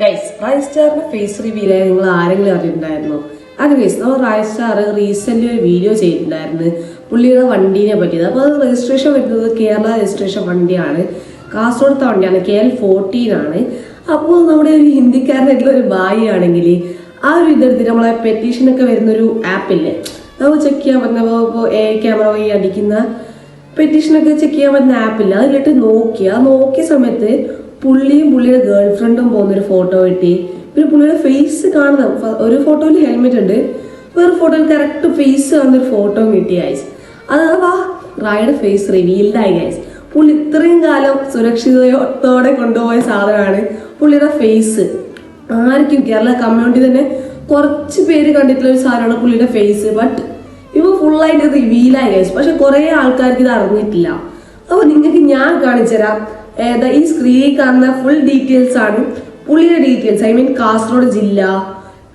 Guys rice സ്റ്റാറിന്റെ face reveal നിങ്ങൾ ആരെങ്കിലും അറിഞ്ഞിട്ടുണ്ടായിരുന്നോ? അത് ഗൈസ് നമ്മൾ റൈസ് സ്റ്റാർ റീസെന്റ് ഒരു വീഡിയോ ചെയ്തിട്ടുണ്ടായിരുന്നു. പുള്ളിയുടെ വണ്ടീനെ പറ്റിയത്. അപ്പോൾ അത് രജിസ്ട്രേഷൻ വരുന്നത് കേരള രജിസ്ട്രേഷൻ വണ്ടിയാണ്. കാസർഗോഡത്തെ വണ്ടിയാണ് കെ എൽ ഫോർട്ടീൻ ആണ്. അപ്പോൾ നമ്മുടെ ഒരു ഹിന്ദിക്കാരനായിട്ടുള്ള ഒരു ബായി ആണെങ്കിൽ ആ ഒരു ഇതെടുത്ത് നമ്മളെ പെറ്റീഷനൊക്കെ വരുന്നൊരു ആപ്പില്ലേ നമുക്ക് ചെക്ക് ചെയ്യാൻ പറ്റുന്ന ഇപ്പോൾ എ ക്യാമറ വഴി അടിക്കുന്ന പെറ്റീഷനൊക്കെ ചെക്ക് ചെയ്യാൻ പറ്റുന്ന ആപ്പില്ല അതിലിട്ട് നോക്കി ആ നോക്കിയ സമയത്ത് പുള്ളിയും പുള്ളിയുടെ ഗേൾ ഫ്രണ്ടും പോകുന്നൊരു ഫോട്ടോ കിട്ടി. പിന്നെ പുള്ളിയുടെ ഫേസ് കാണുന്ന ഒരു ഫോട്ടോയിൽ ഹെൽമെറ്റ് ഉണ്ട്. വേറെ ഫോട്ടോയിൽ കറക്റ്റ് ഫേസ് കാണുന്നൊരു ഫോട്ടോ കിട്ടി ഗൈസ് അത് വാ റായുടെ ഫേസ് റിവീൽഡ് ആയി ഗൈസ് പുള്ളി ഇത്രയും കാലം സുരക്ഷിതയോടെ കൊണ്ടുപോയ സാധനമാണ് പുള്ളിയുടെ ഫേസ് ആർക്കും കേരള കമ്മ്യൂണിറ്റി തന്നെ കുറച്ച് പേര് കണ്ടിട്ടുള്ള ഒരു സാധനമാണ് പുള്ളിയുടെ ഫേസ് ബട്ട് ഇവ ഫുള്ളായിട്ട് റിവീലായി ഗൈസ് പക്ഷെ കുറെ ആൾക്കാർക്ക് ഇത് അറിഞ്ഞിട്ടില്ല. അപ്പോൾ നിങ്ങൾക്ക് ഞാൻ കാണിച്ചുതരാം. ഏതാ ഈ സ്ക്രീനിൽ കാണുന്ന ഫുൾ ഡീറ്റെയിൽസ് ആണ്. പുള്ളിയുടെ ഡീറ്റെയിൽസ് ഐ മീൻ കാസർഗോഡ് ജില്ല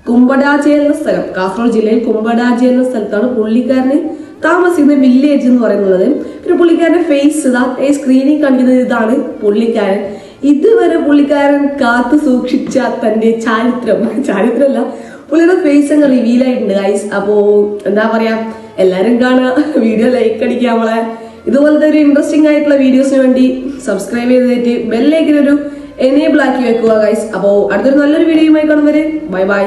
കുമ്പടാജി എന്ന സ്ഥലം. കാസർഗോഡ് ജില്ലയിൽ കുമ്പടാജി എന്ന സ്ഥലത്താണ് പുള്ളിക്കാരന് താമസിക്കുന്ന വില്ലേജ് എന്ന് പറയുന്നത്. പിന്നെ പുള്ളിക്കാരന്റെ ഫേസ് ഇതാ ഈ സ്ക്രീനിൽ കാണിക്കുന്നത് ഇതാണ് പുള്ളിക്കാരൻ. ഇതുവരെ പുള്ളിക്കാരൻ കാത്തു സൂക്ഷിച്ച തന്റെ ചാരിത്രം. ചാരിത്രമല്ല പുള്ളിയുടെ ഫേസ് അങ്ങ് റിവീൽ ആയിട്ടുണ്ട് ഗൈസ് അപ്പോ എന്താ പറയാ എല്ലാരും കാണുക. വീഡിയോ ലൈക്ക് അടിക്കുക നമ്മളെ. ഇതുപോലത്തെ ഒരു ഇൻട്രസ്റ്റിംഗ് ആയിട്ടുള്ള വീഡിയോസിന് വേണ്ടി സബ്സ്ക്രൈബ് ചെയ്തിട്ട് ബെല്ലേക്കിനൊരു എനേബിൾ ആക്കി വെക്കുക ഗൈസ് അപ്പോൾ അടുത്തൊരു നല്ലൊരു വീഡിയോയുമായി കാണുന്നവരെ ബൈ ബൈ